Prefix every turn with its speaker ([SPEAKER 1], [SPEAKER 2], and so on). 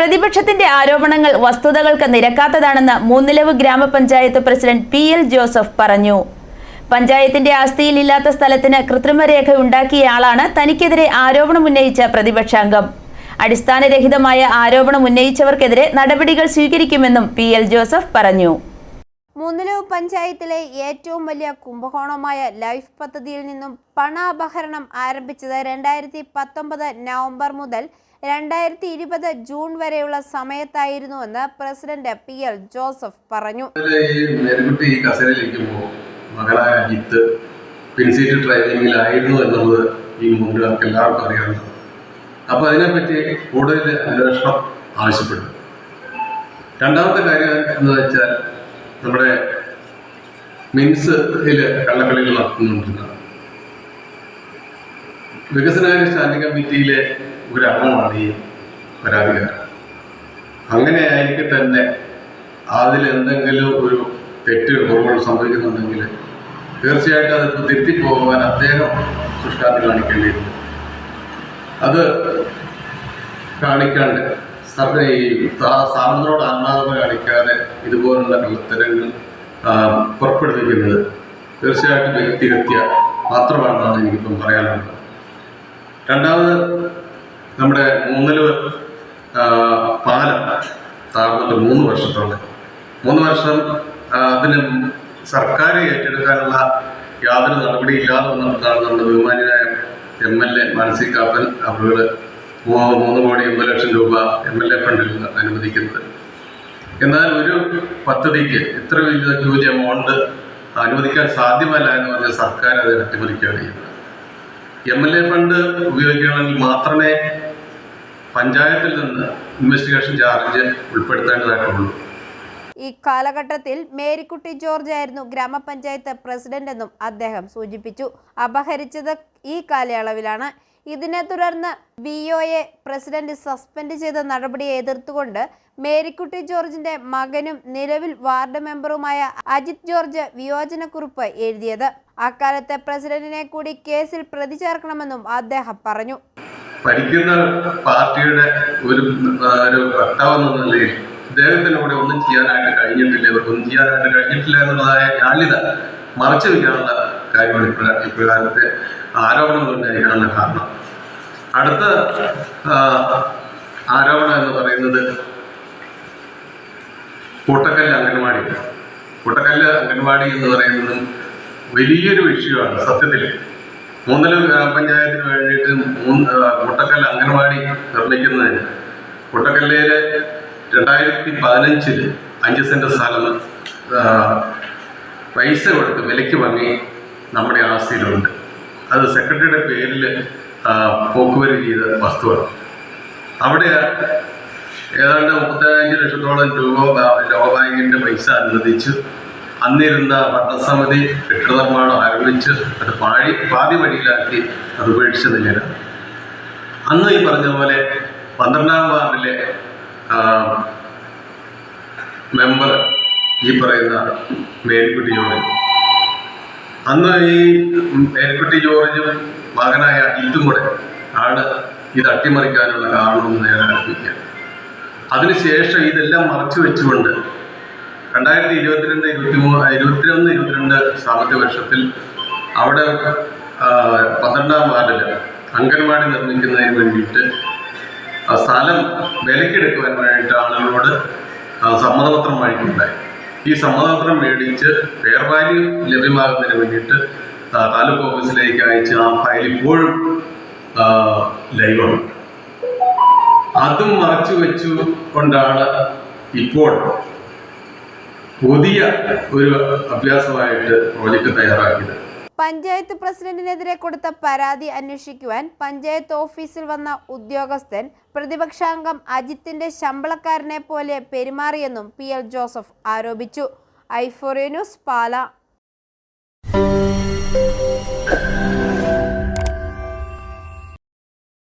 [SPEAKER 1] പ്രതിപക്ഷത്തിന്റെ ആരോപണങ്ങൾ വസ്തുതകൾക്ക് നിരക്കാത്തതാണെന്ന് മൂന്നിലവ് ഗ്രാമപഞ്ചായത്ത് പ്രസിഡന്റ് പി എൽ ജോസഫ് പറഞ്ഞു. പഞ്ചായത്തിന്റെ ആസ്തിയിൽ ഇല്ലാത്ത സ്ഥലത്തിന് കൃത്രിമരേഖ ഉണ്ടാക്കിയയാളാണ് തനിക്കെതിരെ ആരോപണം ഉന്നയിച്ച പ്രതിപക്ഷാംഗം. അടിസ്ഥാനരഹിതമായ ആരോപണം ഉന്നയിച്ചവർക്കെതിരെ നടപടികൾ സ്വീകരിക്കുമെന്നും പി എൽ ജോസഫ് പറഞ്ഞു.
[SPEAKER 2] മൂന്നിലവ് പഞ്ചായത്തിലെ ഏറ്റവും വലിയ കുംഭകോണമായ ലൈഫ് പദ്ധതിയിൽ നിന്നും പണാപഹരണം ആരംഭിച്ചത് രണ്ടായിരത്തി പത്തൊമ്പത് നവംബർ മുതൽ രണ്ടായിരത്തി ഇരുപത് ജൂൺ വരെയുള്ള സമയത്തായിരുന്നുവെന്ന് പ്രസിഡന്റ് പി എൽ ജോസഫ് പറഞ്ഞു.
[SPEAKER 3] മകളായ അജിത്ത് പിൻസീറ്റ് ഡ്രൈവിംഗിലായിരുന്നു എന്നുള്ളത് ഈ മുൻകാർക്ക് എല്ലാവർക്കും അറിയാവുന്നതാണ്. അപ്പോൾ അതിനെപ്പറ്റി കൂടുതൽ അന്വേഷണം ആവശ്യപ്പെടും. രണ്ടാമത്തെ കാര്യം എന്ന് വെച്ചാൽ നമ്മുടെ മിൻസിൽ കള്ളക്കളികൾ നടത്തുന്നുണ്ടെന്ന് വികസനകാര്യ സ്റ്റാൻഡിംഗ് കമ്മിറ്റിയിലെ ഒരു അംഗമാണ് ഈ പരാതിക്കാരൻ. അങ്ങനെ ആയിരിക്കെ തന്നെ അതിൽ എന്തെങ്കിലും ഒരു തെറ്റ് കുറവുകൾ സംഭവിക്കുന്നുണ്ടെങ്കിൽ തീർച്ചയായിട്ടും അത് തിരുത്തിപ്പോകാൻ അദ്ദേഹം സൃഷ്ടാന്തി കാണിക്കേണ്ടിയിരുന്നു. അത് കാണിക്കാണ്ട് സർക്കാർ ഈ സ്ഥാപനത്തിനോട് ആത്മാർത്ഥത കാണിക്കാതെ ഇതുപോലുള്ള കള്ളത്തരങ്ങൾ പുറപ്പെടുവിക്കുന്നത് തീർച്ചയായിട്ടും വ്യക്തിഹത്യ മാത്രമാണെന്നാണ് എനിക്കിപ്പം പറയാനുള്ളത്. രണ്ടാമത് നമ്മുടെ മൂന്നിൽ പാലം താഴ്ന്നിട്ട് മൂന്ന് വർഷത്തോളം. മൂന്ന് വർഷം അതിന് സർക്കാർ ഏറ്റെടുക്കാനുള്ള യാതൊരു നടപടിയില്ലാതെ വന്നിട്ടാണ് നമ്മുടെ ബഹുമാനിയായ M L A Mani C Kappan അവർ മൂന്ന് കോടി എൺപത് ലക്ഷം രൂപ എം എൽ എ ഫണ്ടിൽ നിന്ന് അനുവദിക്കുന്നത്. എന്നാൽ ഒരു പദ്ധതിക്ക് ഇത്ര വലിയ ജോലി എമൗണ്ട് അനുവദിക്കാൻ സാധ്യമല്ല എന്ന് പറഞ്ഞ സർക്കാർ അത് അട്ടിമറിക്കുകയാണ് ചെയ്യുന്നത്. എം എൽ എ ഫണ്ട് ഉപയോഗിക്കണമെങ്കിൽ മാത്രമേ പഞ്ചായത്തിൽ നിന്ന് ഇൻവെസ്റ്റിഗേഷൻ ചാർജ് ഉൾപ്പെടുത്തേണ്ടതായിട്ടുള്ളൂ.
[SPEAKER 2] ഈ കാലഘട്ടത്തിൽ മേരിക്കുട്ടി ജോർജ് ആയിരുന്നു ഗ്രാമപഞ്ചായത്ത് പ്രസിഡന്റ് എന്നും അദ്ദേഹം സൂചിപ്പിച്ചു. അപഹരിച്ചത് ഈ കാലയളവിലാണ്. ഇതിനെ തുടർന്ന് ബി ഒയെ പ്രസിഡന്റ് സസ്പെൻഡ് ചെയ്ത നടപടിയെ എതിർത്തുകൊണ്ട് മേരിക്കുട്ടി ജോർജിന്റെ മകനും നിലവിൽ വാർഡ് മെമ്പറുമായ അജിത് ജോർജ് വിയോജനക്കുറിപ്പ് എഴുതിയത്. അക്കാലത്തെ പ്രസിഡന്റിനെ കൂടി കേസിൽ പ്രതി ചേർക്കണമെന്നും അദ്ദേഹം പറഞ്ഞു.
[SPEAKER 3] ഭരിക്കുന്ന പാർട്ടിയുടെ ഒരു ഒരു വക്താവ് എന്ന നിലയിൽ ഇദ്ദേഹത്തിന് ഇവിടെ ഒന്നും ചെയ്യാനായിട്ട് കഴിഞ്ഞിട്ടില്ല. ഇവർക്കൊന്നും ചെയ്യാനായിട്ട് കഴിഞ്ഞിട്ടില്ല എന്നുള്ളതായ ഞാലിത മറച്ചു വയ്ക്കാനുള്ള കാര്യമാണ് ഇപ്പോഴത്തെ ഇപ്രകാരത്തെ ആരോപണങ്ങൾ ഉന്നയിക്കാനുള്ള കാരണം. അടുത്ത ആരോപണം എന്ന് പറയുന്നത് കൂട്ടക്കല്ല് അംഗൻവാടി. കൂട്ടക്കല്ല് അംഗൻവാടി എന്ന് പറയുന്നത് വലിയൊരു വിഷയമാണ് സത്യത്തിൽ മൂന്നല ഗ്രാമപഞ്ചായത്തിന് വേണ്ടിയിട്ട് മൂന്ന് കൂട്ടക്കല്ല് അംഗൻവാടി നിർമ്മിക്കുന്നതിന് കൂട്ടക്കല്ലയിലെ രണ്ടായിരത്തി പതിനഞ്ചിൽ അഞ്ച് സെന്റ് സ്ഥലം പൈസ കൊടുത്ത് വിലയ്ക്ക് വാങ്ങി നമ്മുടെ ആസ്തിയിലുണ്ട്. അത് സെക്രട്ടറിയുടെ പേരിൽ പോക്കുവരി ചെയ്ത വസ്തുവാണ്. അവിടെ ഏതാണ്ട് മുപ്പത്തഞ്ച് ലക്ഷത്തോളം രൂപ ലോക ബാങ്കിന്റെ പൈസ അനുവദിച്ചു അന്നിരുന്ന ഭരണസമിതി കെട്ടിട നിർമ്മാണം ആരംഭിച്ച് അത് പാഴി പാതി വഴിയിലാക്കി അത് ഉപേക്ഷിച്ച നിലയിലാണ്. അന്ന് ഈ പറഞ്ഞ പോലെ പന്ത്രണ്ടാം വാർഡിലെ മെമ്പർ ഈ പറയുന്ന മേരിക്കുട്ടി ജോർജ് അന്ന് ഈ മേരിക്കുട്ടി ജോർജും മകനായ ഇതും കൂടെ ആണ് ഇത് അട്ടിമറിക്കാനുള്ള കാരണമെന്ന് ഞാൻ ആരംഭിക്കുക അതിനുശേഷം ഇതെല്ലാം മറച്ചു വെച്ചുകൊണ്ട് രണ്ടായിരത്തി ഇരുപത്തിരണ്ട് ഇരുപത്തി മൂന്ന് ഇരുപത്തിരണ്ട് ഇരുപത്തിരണ്ട് സാമ്പത്തിക വർഷത്തിൽ അവിടെ പന്ത്രണ്ടാം വാർഡിൽ അംഗൻവാടി നിർമ്മിക്കുന്നതിന് വേണ്ടിയിട്ട് സ്ഥലം വിലക്കെടുക്കുവാൻ വേണ്ടിയിട്ട് ആളുകളോട് സമ്മതപത്രം വാങ്ങിക്കുണ്ടായി ഈ സമ്മതപത്രം മേടിച്ച് ഫെയർ വാല്യൂ ലഭ്യമാകുന്നതിന് വേണ്ടിയിട്ട് താലൂക്ക് ഓഫീസിലേക്ക് അയച്ച് ആ ഫയൽ ഇപ്പോഴും ലൈവാണ് അതും മറച്ചു വെച്ചു കൊണ്ടാണ് ഇപ്പോൾ പുതിയ ഒരു അഭ്യാസമായിട്ട് പ്രോജക്റ്റ് തയ്യാറാക്കിയത്.
[SPEAKER 2] പഞ്ചായത്ത് പ്രസിഡന്റിനെതിരെ കൊടുത്ത പരാതി അന്വേഷിക്കുവാൻ പഞ്ചായത്ത് ഓഫീസിൽ വന്ന ഉദ്യോഗസ്ഥൻ പ്രതിപക്ഷാംഗം അജിത്തിന്റെ ശമ്പളക്കാരനെ പോലെ പെരുമാറിയെന്നും പി എൽ ജോസഫ് ആരോപിച്ചു. ഐഫോറിയ ന്യൂസ് പാല.